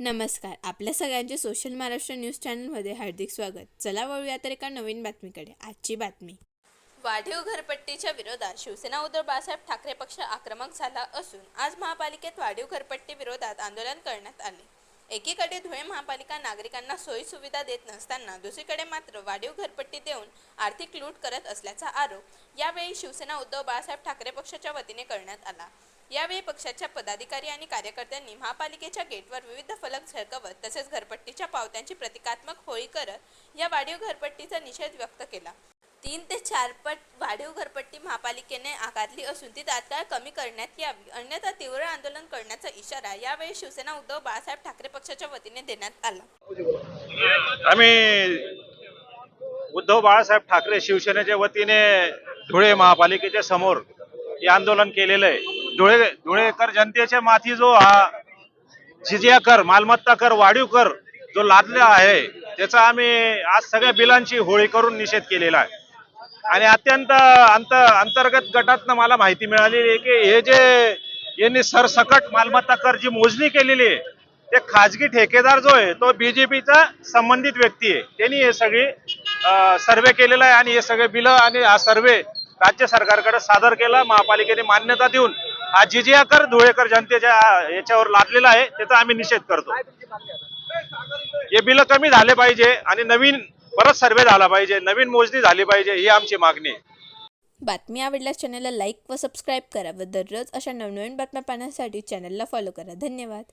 नमस्कार. आपल्या सगळ्यांचे सोशल महाराष्ट्र न्यूज चॅनलमध्ये हार्दिक स्वागत. चला वळूया तर एका नवीन बातमीकडे. आजची बातमी. वाढीव घरपट्टीच्या विरोधात शिवसेना उद्धव बाळासाहेब ठाकरे पक्ष आक्रमक झाला असून आज महापालिकेत वाढीव घरपट्टी विरोधात आंदोलन करण्यात आले. एकीकडे धुळे महापालिका नागरिकांना सोयी सुविधा देत नसताना दुसरीकडे मात्र वाढीव घरपट्टी देऊन आर्थिक लूट करत असल्याचा आरोप यावेळी शिवसेना उद्धव बाळासाहेब ठाकरे पक्षाच्या वतीने करण्यात आला. यावेळी पक्षाच्या पदाधिकारी आणि कार्यकर्त्यांनी महापालिकेच्या गेटवर विविध फलक झळकवत तसेच घरपट्टीच्या पावत्यांची प्रतिकात्मक होळी करत या वाढीव घरपट्टीचा निषेध व्यक्त केला. तीन ते चार पट वाढीव घरपट्टी महापालिकेने आकारली असून ती तात्काळ कमी करण्यात यावी अन्यथा तीव्र आंदोलन करण्याचा इशारा यावेळी शिवसेना उद्धव बाळासाहेब ठाकरे पक्षाच्या वतीने देण्यात आला. आम्ही उद्धव बाळासाहेब ठाकरे शिवसेनेच्या वतीने धुळे महापालिकेच्या समोर हे आंदोलन केलेलं आहे. धुळे धुळेकर जनतेच्या माथी जो हा जिजिया कर मालमत्ता कर वाढीव कर जो लादला आहे त्याचा आम्ही आज सगळ्या बिलांची होळी करून निषेध केलेला आहे. आणि अत्यंत अंत अंतर्गत गटातनं मला माहिती मिळालेली आहे की हे जे यांनी सरसकट मालमत्ता कर जी मोजणी केलेली आहे ते खाजगी ठेकेदार जो आहे तो बीजेपीचा संबंधित व्यक्ती आहे. त्यांनी हे सगळी सर्वे केलेला आहे आणि हे सगळे बिलं आणि हा सर्वे राज्य सरकारकडे सादर केला महापालिकेने मान्यता देऊन हा जिजिया कर धुळेकर जनतेच्या याच्यावर लादलेला आहे त्याचा आम्ही निषेध करतो. हे बिलं कमी झाले पाहिजे आणि नवीन परत सर्वे झाला पाहिजे नवीन मोजणी झाली पाहिजे ही आमची मागणी आहे. बातमी आवडल्यास चॅनलला लाईक व सबस्क्राईब करा व दररोज अशा नवनवीन बातम्या पाहण्यासाठी चॅनलला फॉलो करा. धन्यवाद.